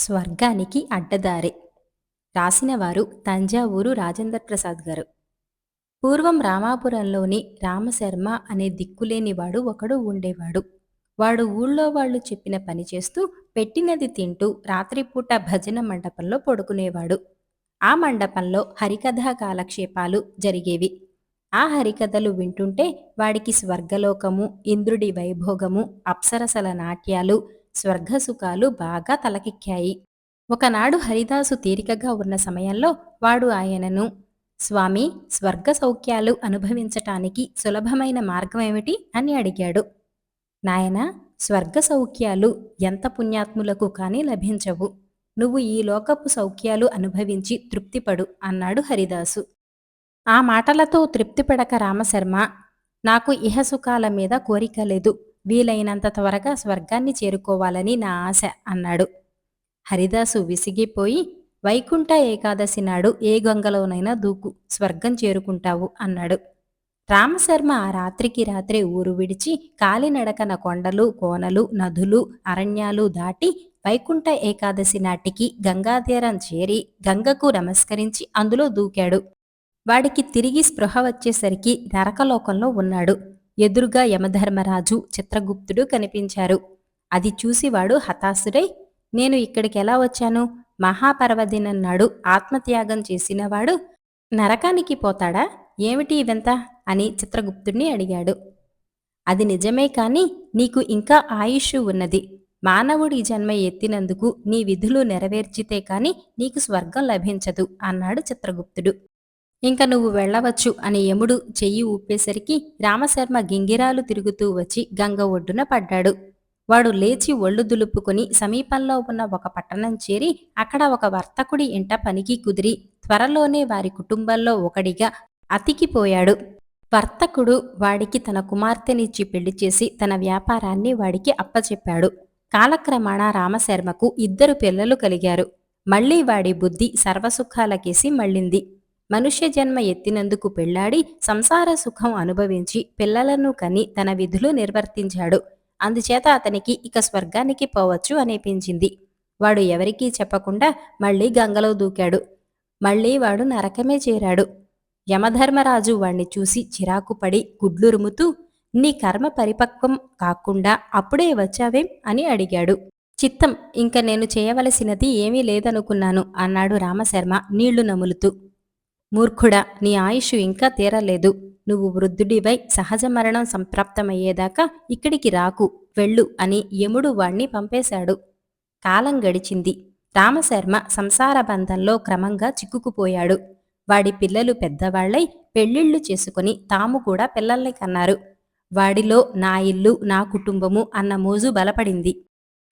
స్వర్గానికి అడ్డదారి. రాసినవారు తంజావూరు రాజేంద్ర ప్రసాద్ గారు. పూర్వం రామాపురంలోని రామశర్మ అనే దిక్కులేనివాడు ఒకడు ఉండేవాడు. వాడు ఊళ్ళో వాళ్ళు చెప్పిన పని చేస్తూ పెట్టినది తింటూ రాత్రిపూట భజన మండపంలో పడుకునేవాడు. ఆ మండపంలో హరికథా కాలక్షేపాలు జరిగేవి. ఆ హరికథలు వింటుంటే వాడికి స్వర్గలోకము ఇంద్రుడి వైభోగము అప్సరసల నాట్యాలు స్వర్గసుఖాలు బాగా తలకెక్కాయి. ఒకనాడు హరిదాసు తీరికగా ఉన్న సమయంలో వాడు ఆయనను స్వామి స్వర్గ సౌఖ్యాలు అనుభవించటానికి సులభమైన మార్గమేమిటి అని అడిగాడు. నాయన స్వర్గ సౌఖ్యాలు ఎంత పుణ్యాత్ములకు కానీ లభించవు. నువ్వు ఈ లోకపు సౌఖ్యాలు అనుభవించి తృప్తిపడు అన్నాడు హరిదాసు. ఆ మాటలతో తృప్తిపడక రామశర్మ నాకు ఇహసుఖాల మీద కోరిక లేదు. వీలైనంత త్వరగా స్వర్గాన్ని చేరుకోవాలని నా ఆశ అన్నాడు. హరిదాసు విసిగిపోయి వైకుంఠ ఏకాదశి నాడు ఏ గంగలోనైనా దూకు స్వర్గం చేరుకుంటావు అన్నాడు. రామశర్మ ఆ రాత్రికి రాత్రే ఊరు విడిచి కాలినడకన కొండలు కోనలు నదులు అరణ్యాలు దాటి వైకుంఠ ఏకాదశి నాటికి గంగాధీరం చేరి గంగకు నమస్కరించి అందులో దూకాడు. వాడికి తిరిగి స్పృహ వచ్చేసరికి నరకలోకంలో ఉన్నాడు. ఎదురుగా యమధర్మరాజు చిత్రగుప్తుడు కనిపించారు. అది చూసి వాడు హతాశుడై నేను ఇక్కడికి ఎలా వచ్చాను? మహాపర్వదినం నాడు ఆత్మత్యాగం చేసినవాడు నరకానికి పోతాడా? ఏమిటి ఇవంతా అని చిత్రగుప్తుడిని అడిగాడు. అది నిజమే కాని నీకు ఇంకా ఆయుష్ ఉన్నది. మానవుడి జన్మ ఎత్తినందుకు నీ విధులు నెరవేర్చితే కాని నీకు స్వర్గం లభించదు అన్నాడు చిత్రగుప్తుడు. ఇంక నువ్వు వెళ్ళవచ్చు అని యముడు చెయ్యి ఊపేసరికి రామశర్మ గింగిరాలు తిరుగుతూ వచ్చి గంగ ఒడ్డున పడ్డాడు. వాడు లేచి ఒళ్ళు దులుపుకుని సమీపంలో ఉన్న ఒక పట్టణం చేరి అక్కడ ఒక వర్తకుడి ఇంట పనికి కుదిరి త్వరలోనే వారి కుటుంబంలో ఒకడిగా అతికిపోయాడు. వర్తకుడు వాడికి తన కుమార్తెనిచ్చి పెళ్ళి చేసి తన వ్యాపారాన్ని వాడికి అప్పచెప్పాడు. కాలక్రమాణ రామశర్మకు ఇద్దరు పిల్లలు కలిగారు. మళ్ళీ వాడి బుద్ధి సర్వసుఖాలకేసి మళ్ళింది. మనుష్య జన్మ ఎత్తినందుకు పెళ్ళాడి సంసార సుఖం అనుభవించి పిల్లలను కని తన విధులు నిర్వర్తించాడు. అందుచేత అతనికి ఇక స్వర్గానికి పోవచ్చు అనిపించింది. వాడు ఎవరికీ చెప్పకుండా మళ్ళీ గంగలో దూకాడు. మళ్ళీ వాడు నరకమే చేరాడు. యమధర్మరాజు వాణ్ణి చూసి చిరాకుపడి గుడ్లురుముతూ నీ కర్మ పరిపక్వం కాకుండా అప్పుడే వచ్చావేం? అని అడిగాడు. చిత్తం ఇంక నేను చేయవలసినది ఏమీ లేదనుకున్నాను అన్నాడు రామశర్మ నీళ్ళు నములుతూ. మూర్ఖుడా నీ ఆయుష్ ఇంకా తీరలేదు. నువ్వు వృద్ధుడివై సహజ మరణం సంప్రాప్తమయ్యేదాకా ఇక్కడికి రాకు వెళ్ళు అని యముడు వాణ్ణి పంపేశాడు. కాలం గడిచింది. రామశర్మ సంసార బంధంలో క్రమంగా చిక్కుకుపోయాడు. వాడి పిల్లలు పెద్దవాళ్ళై పెళ్ళిళ్ళు చేసుకుని తాము కూడా పిల్లల్ని కన్నారు. వాడిలో నా ఇల్లు నా కుటుంబము అన్న మోజు బలపడింది.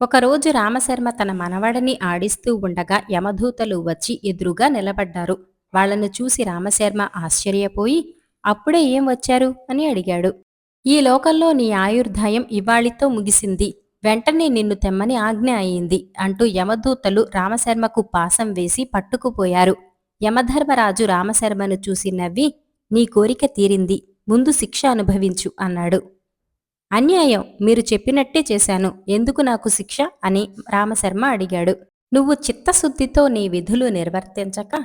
ఒకరోజు రామశర్మ తన మనవడని ఆడిస్తూ ఉండగా యమధూతలు వచ్చి ఎదురుగా నిలబడ్డారు. వాళ్ళను చూసి రామశర్మ ఆశ్చర్యపోయి అప్పుడే ఏం వచ్చారు? అని అడిగాడు. ఈ లోకంలో నీ ఆయుర్దాయం ఇవాళితో ముగిసింది. వెంటనే నిన్ను తెమ్మని ఆజ్ఞ అయింది అంటూ యమదూతలు రామశర్మకు పాసం వేసి పట్టుకుపోయారు. యమధర్మరాజు రామశర్మను చూసి నవ్వి నీ కోరిక తీరింది. ముందు శిక్ష అనుభవించు అన్నాడు. అన్యాయం. మీరు చెప్పినట్టే చేశాను. ఎందుకు నాకు శిక్ష? అని రామశర్మ అడిగాడు. నువ్వు చిత్తశుద్ధితో నీ విధులు నిర్వర్తించక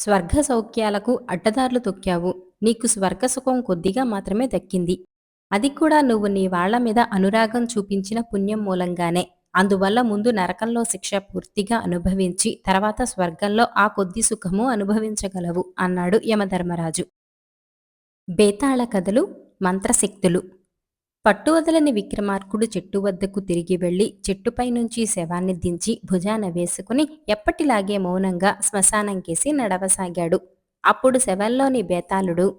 స్వర్గ సౌఖ్యాలకు అడ్డదారులు తొక్కావు. నీకు స్వర్గసుఖం కొద్దిగా మాత్రమే దక్కింది. అది కూడా నువ్వు నీ వాళ్ళ మీద అనురాగం చూపించిన పుణ్యం మూలంగానే. అందువల్ల ముందు నరకంలో శిక్ష పూర్తిగా అనుభవించి తర్వాత స్వర్గంలో ఆ కొద్ది సుఖము అనుభవించగలవు అన్నాడు యమధర్మరాజు. బేతాళ కథలు మంత్రశక్తులు. పట్టువదలని విక్రమార్కుడు చెట్టు వద్దకు తిరిగి వెళ్ళి చెట్టుపై నుంచి శవాన్ని దించి భుజాన వేసుకుని ఎప్పటిలాగే మౌనంగా శ్మశానంకేసి నడవసాగాడు. అప్పుడు శవంలోని బేతాళుడు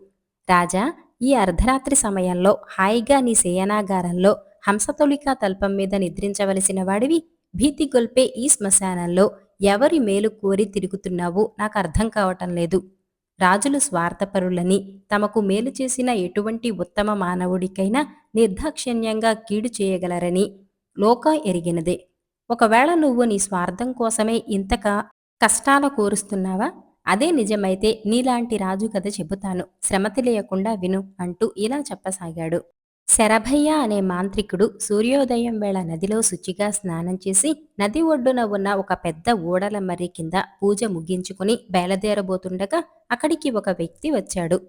రాజా ఈ అర్ధరాత్రి సమయంలో హాయిగా నీ శయనాగారంలో హంసతొలికా తల్పం మీద నిద్రించవలసిన వాడివి? భీతి గొల్పే ఈ శ్మశానంలో ఎవరి మేలు కోరి తిరుగుతున్నావో? నాకు అర్థం కావటం లేదు. రాజులు స్వార్థపరులని తమకు మేలు చేసిన ఎటువంటి ఉత్తమ మానవుడికైనా నిర్దాక్షిణ్యంగా కీడు చేయగలరని లోక ఎరిగినదే. ఒకవేళ నువ్వు నీ స్వార్థం కోసమే ఇంతగా కష్టాల కోరుస్తున్నావా? అదే నిజమైతే నీలాంటి రాజు కథ చెబుతాను. శ్రమ తెలియకుండా విను అంటూ ఇలా చెప్పసాగాడు. శరభయ్య అనే మాంత్రికుడు సూర్యోదయం వేళ నదిలో శుచిగా స్నానం చేసి నది ఒడ్డున ఉన్న ఒక పెద్ద ఓడల మర్రి కింద పూజ ముగించుకుని బయలుదేరబోతుండగా అక్కడికి ఒక వ్యక్తి వచ్చాడు.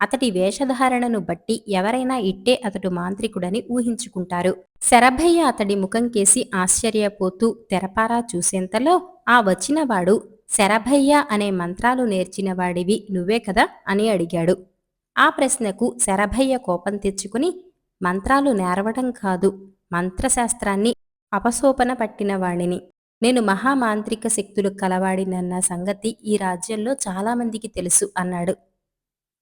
అతడి వేషధారణను బట్టి ఎవరైనా ఇట్టే అతడు మాంత్రికుడని ఊహించుకుంటారు. శరభయ్య అతడి ముఖం కేసి ఆశ్చర్యపోతూ తెరపారా చూసేంతలో ఆ వచ్చినవాడు శరభయ్య అనే మంత్రాలు నేర్చిన వాడివి నువ్వే కదా? అని అడిగాడు. ఆ ప్రశ్నకు శరభయ్య కోపం తెచ్చుకుని మంత్రాలు నేరవడం కాదు మంత్రశాస్త్రాన్ని అపసోపన పట్టిన వాడిని. నేను మహామాంత్రిక శక్తులు కలవాడినన్న సంగతి ఈ రాజ్యంలో చాలామందికి తెలుసు అన్నాడు.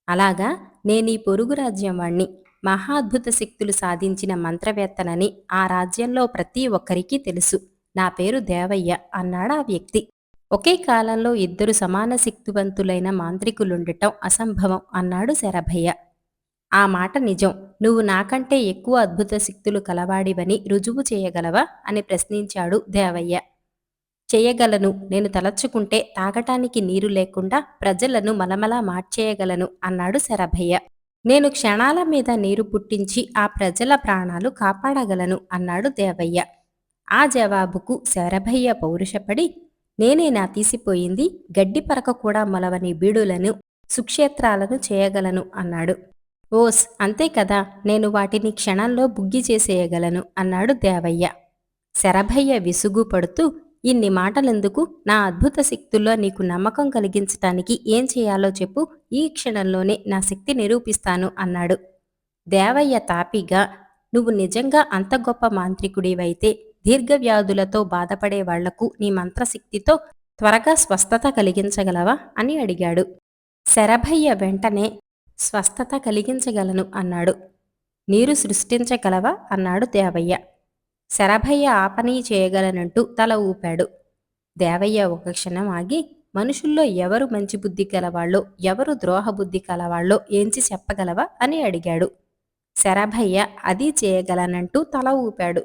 అలాగా నేనీ పొరుగు రాజ్యం వాణ్ణి మహాద్భుత శక్తులు సాధించిన మంత్రవేత్తనని ఆ రాజ్యంలో ప్రతి ఒక్కరికి తెలుసు. నా పేరు దేవయ్య అన్నాడు ఆ వ్యక్తి. ఒకే కాలంలో ఇద్దరు సమాన శక్తివంతులైన మాంత్రికులుండటం అసంభవం అన్నాడు శరభయ్య. ఆ మాట నిజం. నువ్వు నాకంటే ఎక్కువ అద్భుత శక్తులు కలవాడివని రుజువు చేయగలవా? అని ప్రశ్నించాడు దేవయ్య. చేయగలను. నేను తలచుకుంటే తాగటానికి నీరు లేకుండా ప్రజలను మలమలా మార్చేయగలను అన్నాడు శరభయ్య. నేను క్షణాల మీద నీరు పుట్టించి ఆ ప్రజల ప్రాణాలు కాపాడగలను అన్నాడు దేవయ్య. ఆ జవాబుకు శరభయ్య పౌరుషపడి నేనేనా తీసిపోయింది గడ్డి పరక కూడా మొలవని బీడులను సుక్షేత్రాలను చేయగలను అన్నాడు. ఓస్ అంతే కదా నేను వాటిని క్షణంలో బుగ్గి చేసేయగలను అన్నాడు దేవయ్య. శరభయ్య విసుగు పడుతూ ఇన్ని మాటలెందుకు? నా అద్భుత శక్తుల్లో నీకు నమ్మకం కలిగించటానికి ఏం చేయాలో చెప్పు ఈ క్షణంలోనే నా శక్తి నిరూపిస్తాను అన్నాడు. దేవయ్య తాపిగా నువ్వు నిజంగా అంత గొప్ప మాంత్రికుడివైతే దీర్ఘవ్యాధులతో బాధపడే వాళ్ళకు నీ మంత్రశక్తితో త్వరగా స్వస్థత కలిగించగలవా? అని అడిగాడు. శరభయ్య వెంటనే స్వస్థత కలిగించగలను అన్నాడు. నీరు సృష్టించగలవా? అన్నాడు దేవయ్య. శరభయ్య ఆ పని చేయగలనంటూ తల ఊపాడు. దేవయ్య ఒక క్షణం ఆగి మనుషుల్లో ఎవరు మంచి బుద్ధి గలవాళ్ళో ఎవరు ద్రోహ బుద్ధి కలవాళ్ళో ఏంచి చెప్పగలవా అని అడిగాడు. శరభయ్య అది చేయగలనంటూ తల ఊపాడు.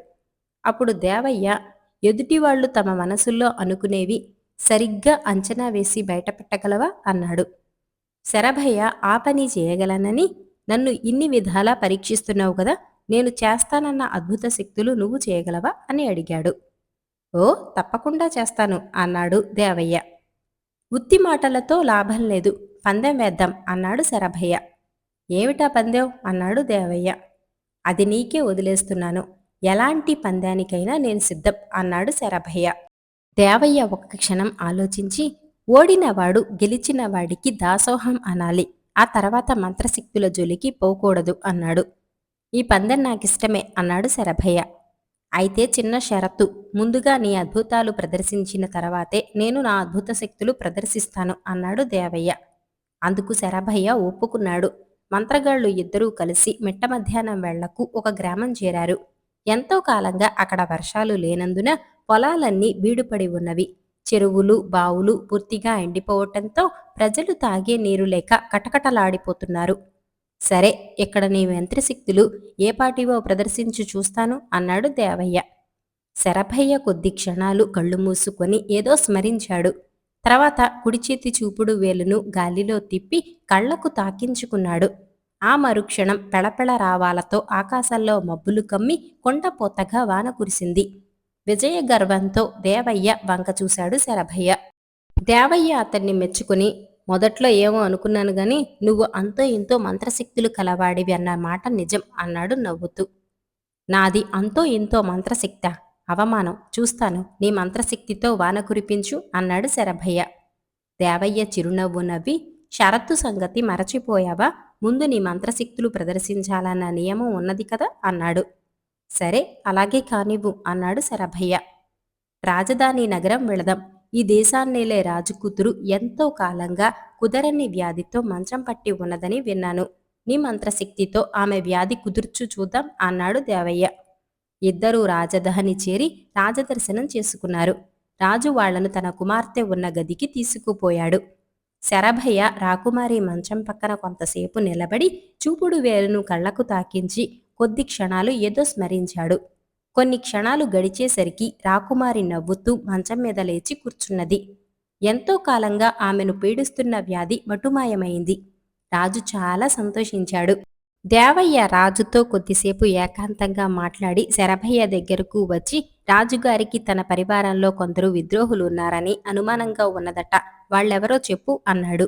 అప్పుడు దేవయ్య ఎదుటివాళ్ళు తమ మనసుల్లో అనుకునేవి సరిగ్గా అంచనా వేసి బయటపెట్టగలవా అన్నాడు. శరభయ్య ఆ పని చేయగలనని నన్ను ఇన్ని విధాలా పరీక్షిస్తున్నావు కదా నేను చేస్తానన్న అద్భుత శక్తులు నువ్వు చేయగలవా? అని అడిగాడు. ఓ తప్పకుండా చేస్తాను అన్నాడు దేవయ్య. ఉత్తి మాటలతో లాభం లేదు పందెం వేద్దాం అన్నాడు శరభయ్య. ఏమిటా పందెం? అన్నాడు దేవయ్య. అది నీకే వదిలేస్తున్నాను. ఎలాంటి పందానికైనా నేను సిద్ధం అన్నాడు శరభయ్య. దేవయ్య ఒక్క క్షణం ఆలోచించి ఓడినవాడు గెలిచిన వాడికి దాసోహం అనాలి ఆ తర్వాత మంత్రశక్తుల జోలికి పోకూడదు అన్నాడు. ఈ పందెం నాకిష్టమే అన్నాడు శరభయ్య. అయితే చిన్న షరతు. ముందుగా నీ అద్భుతాలు ప్రదర్శించిన తర్వాతే నేను నా అద్భుత శక్తులు ప్రదర్శిస్తాను అన్నాడు దేవయ్య. అందుకు శరభయ్య ఒప్పుకున్నాడు. మంత్రగాళ్ళు ఇద్దరూ కలిసి మిట్ట మధ్యాహ్నం వెళ్ళకు ఒక గ్రామం చేరారు. ఎంతో కాలంగా అక్కడ వర్షాలు లేనందున పొలాలన్నీ బీడుపడి ఉన్నవి. చెరువులు బావులు పూర్తిగా ఎండిపోవటంతో ప్రజలు తాగే నీరు లేక కటకటలాడిపోతున్నారు. సరే ఇక్కడ నీ మంత్రశక్తులు ఏపాటివో ప్రదర్శించి చూస్తాను అన్నాడు దేవయ్య. శరభయ్య కొద్ది క్షణాలు కళ్ళు మూసుకొని ఏదో స్మరించాడు. తర్వాత కుడిచేతి చూపుడు వేలును గాలిలో తిప్పి కళ్ళకు తాకించుకున్నాడు. ఆ మరుక్షణం పెళపెళ రావాలతో ఆకాశంలో మబ్బులు కమ్మి కొండపోతగా వాన కురిసింది. విజయ గర్వంతో దేవయ్య వంక చూశాడు శరభయ్య. దేవయ్య అతన్ని మెచ్చుకుని మొదట్లో ఏమో అనుకున్నాను గాని నువ్వు అంతో ఇంతో మంత్రశక్తులు కలవాడివి అన్న మాట నిజం అన్నాడు నవ్వుతూ. నాది అంతో ఇంతో మంత్రశక్త అవమానం చూస్తాను నీ మంత్రశక్తితో వాన కురిపించు అన్నాడు శరభయ్య. దేవయ్య చిరునవ్వు నవ్వి షరత్తు సంగతి మరచిపోయావా? ముందు నీ మంత్రశక్తులు ప్రదర్శించాలన్న నియమం ఉన్నది కదా అన్నాడు. సరే అలాగే కానివ్వు అన్నాడు శరభయ్య. రాజధాని నగరం వెళదాం ఈ దేశాన్నేలే రాజుకూతురు ఎంతో కాలంగా కుదరని వ్యాధితో మంచం పట్టి ఉన్నదని విన్నాను. నీ మంత్రశక్తితో ఆమె వ్యాధి కుదుర్చు చూద్దాం అన్నాడు దేవయ్య. ఇద్దరూ రాజదహని చేరి రాజదర్శనం చేసుకున్నారు. రాజు వాళ్ళను తన కుమార్తె ఉన్న గదికి తీసుకుపోయాడు. శరభయ్య రాకుమారి మంచం పక్కన కొంతసేపు నిలబడి చూపుడు వేలును కళ్ళకు తాకించి కొద్ది క్షణాలు ఏదో స్మరించాడు. కొన్ని క్షణాలు గడిచేసరికి రాకుమారి నవ్వుతూ మంచం మీద లేచి కూర్చున్నది. ఎంతో కాలంగా ఆమెను పీడిస్తున్న వ్యాధి మటుమాయమైంది. రాజు చాలా సంతోషించాడు. దేవయ్య రాజుతో కొద్దిసేపు ఏకాంతంగా మాట్లాడి శరభయ్య దగ్గరకు వచ్చి రాజుగారికి తన పరివారంలో కొందరు విద్రోహులు ఉన్నారని అనుమానంగా ఉన్నదట. వాళ్ళెవరో చెప్పు అన్నాడు.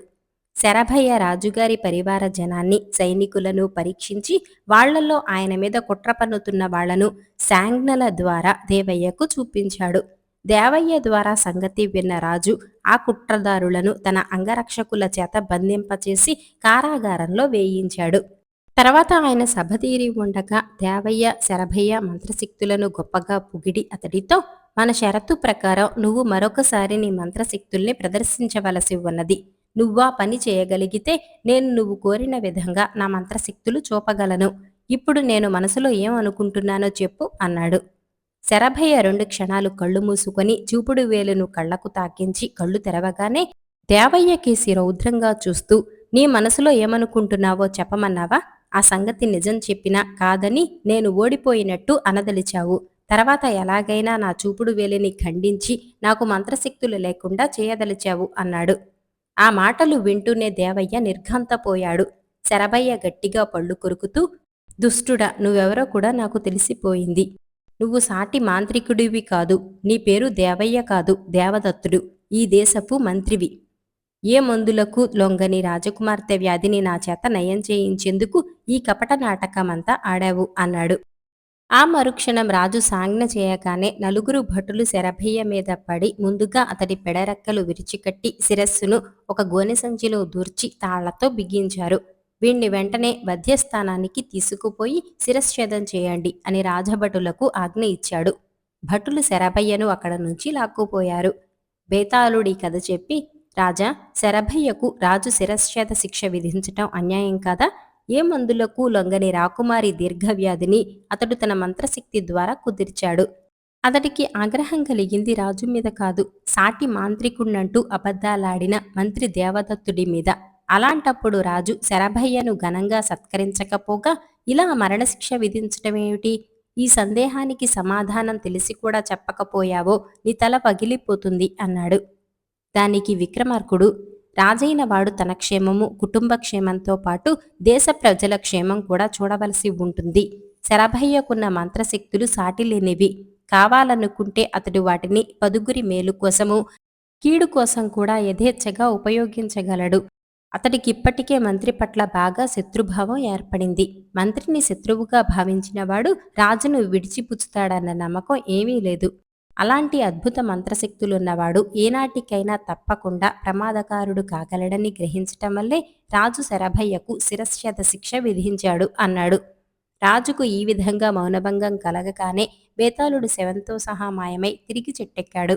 శరభయ్య రాజుగారి పరివార జనాన్ని సైనికులను పరీక్షించి వాళ్ళలో ఆయన మీద కుట్ర పన్నుతున్న వాళ్ళను శాంగ్నల ద్వారా దేవయ్యకు చూపించాడు. దేవయ్య ద్వారా సంగతి విన్న రాజు ఆ కుట్రదారులను తన అంగరక్షకుల చేత బంధింపచేసి కారాగారంలో వేయించాడు. తర్వాత ఆయన సభ తీరి ఉండగా దేవయ్య శరభయ్య మంత్రశక్తులను గొప్పగా పొగిడి అతడితో మన షరతు ప్రకారం నువ్వు మరొకసారి నీ మంత్రశక్తుల్ని ప్రదర్శించవలసి ఉన్నది. నువ్వా పని చేయగలిగితే నేను నువ్వు కోరిన విధంగా నా మంత్రశక్తులు చూపగలను. ఇప్పుడు నేను మనసులో ఏమనుకుంటున్నానో చెప్పు అన్నాడు. శరభయ్య రెండు క్షణాలు కళ్ళు మూసుకొని చూపుడు వేలును కళ్ళకు తాకించి కళ్ళు తెరవగానే దేవయ్య కేసి రౌద్రంగా చూస్తూ నీ మనసులో ఏమనుకుంటున్నావో చెప్పమన్నావా? ఆ సంగతి నిజం చెప్పినా కాదని నేను ఓడిపోయినట్టు అనదలిచావు. తర్వాత ఎలాగైనా నా చూపుడు వేలిని ఖండించి నాకు మంత్రశక్తులు లేకుండా చేయదలిచావు అన్నాడు. ఆ మాటలు వింటూనే దేవయ్య నిర్ఘాంతపోయాడు. శరభయ్య గట్టిగా పళ్ళు కొరుకుతూ దుష్టుడా నువ్వెవరో కూడా నాకు తెలిసిపోయింది. నువ్వు సాటి మాంత్రికుడివి కాదు. నీ పేరు దేవయ్య కాదు దేవదత్తుడు. ఈ దేశపు మంత్రివి. ఏ మందులకు లొంగని రాజకుమార్తె వ్యాధిని నా చేత నయం చేయించేందుకు ఈ కపట నాటకమంతా ఆడావు అన్నాడు. ఆ మరుక్షణం రాజు సాంజ్ఞ చేయగానే నలుగురు భటులు శరభయ్య మీద పడి ముందుగా అతడి పెడరెక్కలు విరిచికట్టి శిరస్సును ఒక గోనె సంచిలో దూర్చి తాళ్ళతో బిగించారు. వీణ్ణి వెంటనే వధ్యస్థానానికి తీసుకుపోయి శిరశ్ఛేదం చేయండి అని రాజభటులకు ఆజ్ఞ ఇచ్చాడు. భటులు శరభయ్యను అక్కడ నుంచి లాక్కుపోయారు. బేతాళుడి కథ చెప్పి రాజా శరభయ్యకు రాజు శిరశ్చేత శిక్ష విధించటం అన్యాయం కాదా? ఏ మందులకు లొంగని రాకుమారి దీర్ఘవ్యాధిని అతడు తన మంత్రశక్తి ద్వారా కుదిర్చాడు. అతడికి ఆగ్రహం కలిగింది రాజు మీద కాదు సాటి మాంత్రికుణ్ణంటూ అబద్ధాలాడిన మంత్రి దేవదత్తుడి మీద. అలాంటప్పుడు రాజు శరభయ్యను ఘనంగా సత్కరించకపోగా ఇలా మరణశిక్ష విధించటమేమిటి? ఈ సందేహానికి సమాధానం తెలిసి కూడా చెప్పకపోయావో నీ తల పగిలిపోతుంది అన్నాడు. దానికి విక్రమార్కుడు రాజైన వాడు తన క్షేమము కుటుంబ క్షేమంతో పాటు దేశ ప్రజల క్షేమం కూడా చూడవలసి ఉంటుంది. శరభయ్యకున్న మంత్రశక్తులు సాటిలేనివి. కావాలనుకుంటే అతడు వాటిని పదుగురి మేలు కోసము కీడు కోసం కూడా యథేచ్ఛగా ఉపయోగించగలడు. అతడికి ఇప్పటికే మంత్రి పట్ల బాగా శత్రుభావం ఏర్పడింది. మంత్రిని శత్రువుగా భావించినవాడు రాజును విడిచిపుచ్చుతాడన్న నమ్మకం ఏమీ లేదు. అలాంటి అద్భుత మంత్రశక్తులున్నవాడు ఏనాటికైనా తప్పకుండా ప్రమాదకారుడు కాగలడని గ్రహించటం వల్లే రాజు శరభయ్యకు శిరశ్చత శిక్ష విధించాడు అన్నాడు. రాజుకు ఈ విధంగా మౌనభంగం కలగగానే బేతాళుడు శవంతో సహా మాయమై తిరిగి చెట్టెక్కాడు.